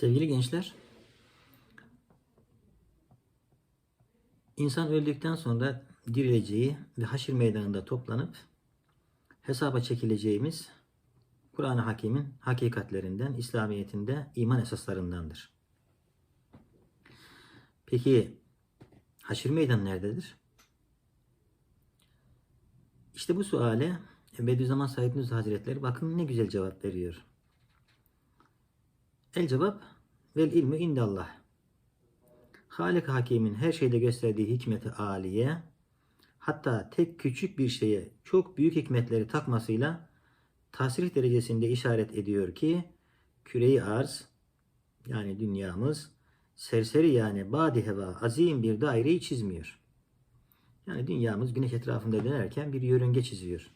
Sevgili gençler, insan öldükten sonra dirileceği ve haşir meydanında toplanıp hesaba çekileceğimiz Kur'an-ı Hakim'in hakikatlerinden, İslamiyet'inde iman esaslarındandır. Peki haşir meydanı nerededir? İşte bu suale Bediüzzaman Said Nursi Hazretleri bakın ne güzel cevap veriyor. El cevap vel ilmi indallah. Halik Hakim'in her şeyde gösterdiği hikmeti aliye hatta tek küçük bir şeye çok büyük hikmetleri takmasıyla tasrih derecesinde işaret ediyor ki küreyi arz yani dünyamız serseri yani badi heva azim bir daireyi çizmiyor. Yani dünyamız güneş etrafında dönerken bir yörünge çiziyor.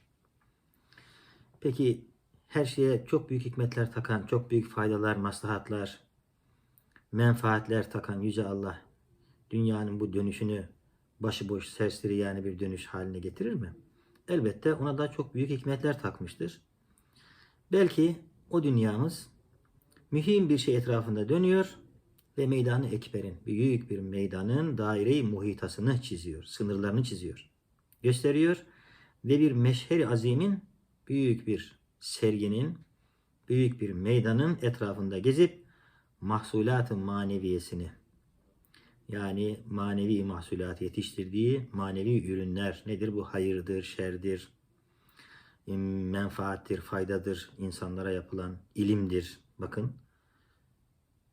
Peki her şeye çok büyük hikmetler takan, çok büyük faydalar, maslahatlar, menfaatler takan Yüce Allah dünyanın bu dönüşünü başıboş serseri yani bir dönüş haline getirir mi? Elbette ona da çok büyük hikmetler takmıştır. Belki o dünyamız mühim bir şey etrafında dönüyor ve meydanı ekberin, büyük bir meydanın daire-i muhitasını çiziyor, sınırlarını çiziyor, gösteriyor ve bir meşheri azimin büyük bir serginin, büyük bir meydanın etrafında gezip mahsulat-ı maneviyesini yani manevi mahsulat yetiştirdiği manevi ürünler nedir? Bu hayırdır, şerdir, menfaattir, faydadır, insanlara yapılan ilimdir. Bakın.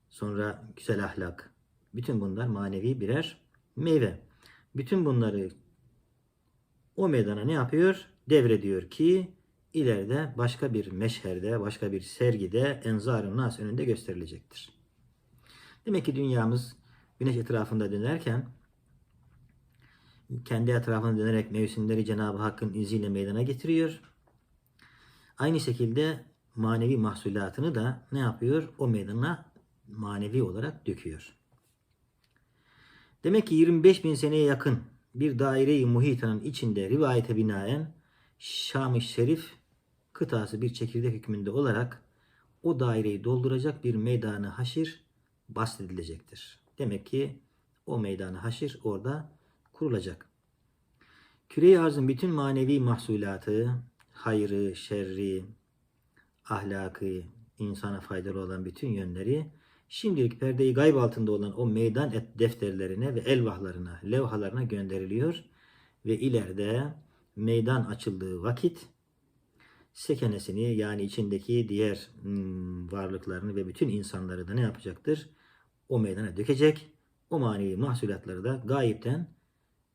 Sonra güzel ahlak. Bütün bunlar manevi birer meyve. Bütün bunları o meydana ne yapıyor? Devrediyor ki ileride başka bir meşherde, başka bir sergide enzar-ı nas önünde gösterilecektir. Demek ki dünyamız güneş etrafında dönerken kendi etrafına dönerek mevsimleri Cenab-ı Hakk'ın izniyle meydana getiriyor. Aynı şekilde manevi mahsulatını da ne yapıyor? O meydana manevi olarak döküyor. Demek ki 25 bin seneye yakın bir daire-i muhitanın içinde rivayete binaen Şam-ı Şerif kıtası bir çekirdek hükmünde olarak o daireyi dolduracak bir meydanı haşir bahsedilecektir. Demek ki o meydanı haşir orada kurulacak. Küre-i arzın bütün manevi mahsulatı, hayrı, şerri, ahlakı, insana faydalı olan bütün yönleri şimdilik perdeyi gayb altında olan o meydan et defterlerine ve elvahlarına, levhalarına gönderiliyor ve ileride meydan açıldığı vakit sekenesini yani içindeki diğer hmm, varlıklarını ve bütün insanları da ne yapacaktır? O meydana dökecek. O manevi mahsulatları da gayipten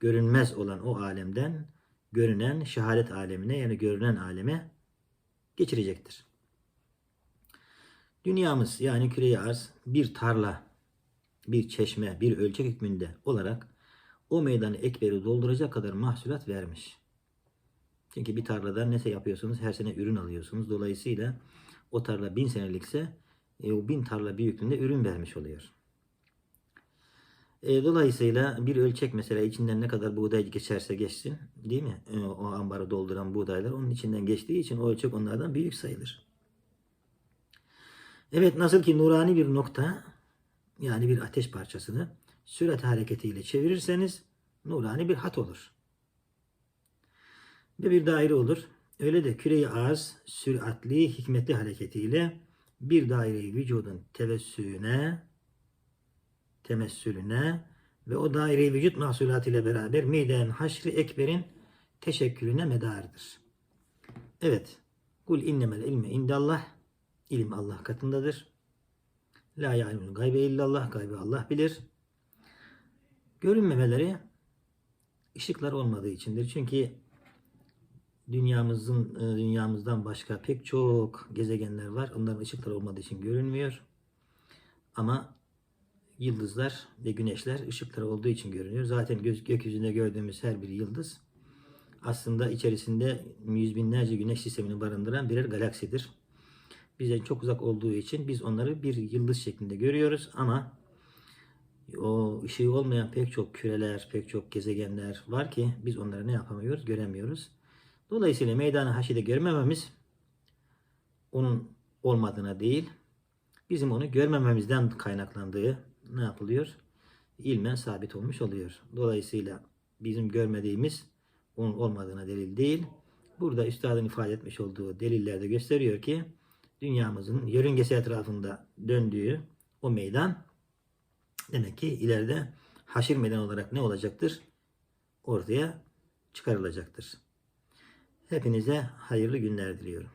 görünmez olan o alemden görünen şehadet alemine yani görünen aleme geçirecektir. Dünyamız yani küre arz bir tarla, bir çeşme, bir ölçek hükmünde olarak o meydanı ekberi dolduracak kadar mahsulat vermiş. Çünkü bir tarlada ne yapıyorsunuz? Her sene ürün alıyorsunuz. Dolayısıyla o tarla bin senelikse e, o bin tarla büyüklüğünde ürün vermiş oluyor. E, dolayısıyla bir ölçek mesela içinden ne kadar buğday geçerse geçsin değil mi? E, o ambarı dolduran buğdaylar onun içinden geçtiği için o ölçek onlardan büyük sayılır. Evet nasıl ki nurani bir nokta yani bir ateş parçasını sürat hareketiyle çevirirseniz nurani bir hat olur. Ve bir daire olur. Öyle de küreyi arz süratli hikmetli hareketiyle bir daireyi vücudun tevessüne temessülüne ve o daire vücut mahsulatı ile beraber miden haşri ekberin teşekkürüne medardır. Evet. Kul innemel ilme indallah. İlim Allah katındadır. La ya'lemul gaybe illallah. Gaybe Allah bilir. Görünmemeleri ışıklar olmadığı içindir. Çünkü dünyamızın dünyamızdan başka pek çok gezegenler var. Onların ışıkları olmadığı için görünmüyor. Ama yıldızlar ve güneşler ışıkları olduğu için görünüyor. Zaten göz, gökyüzünde gördüğümüz her bir yıldız aslında içerisinde yüz binlerce güneş sistemini barındıran birer galaksidir. Bize çok uzak olduğu için biz onları bir yıldız şeklinde görüyoruz ama o ışığı olmayan pek çok küreler, pek çok gezegenler var ki biz onları ne yapamıyoruz, göremiyoruz. Dolayısıyla meydanı haşide görmememiz onun olmadığına değil, Bizim onu görmememizden kaynaklandığı ne yapılıyor? İlmen sabit olmuş oluyor. Dolayısıyla bizim görmediğimiz onun olmadığına delil değil. Burada üstadın ifade etmiş olduğu delillerde gösteriyor ki dünyamızın yörüngesi etrafında döndüğü o meydan demek ki ileride haşir meydan olarak ne olacaktır? Ortaya çıkarılacaktır. Hepinize hayırlı günler diliyorum.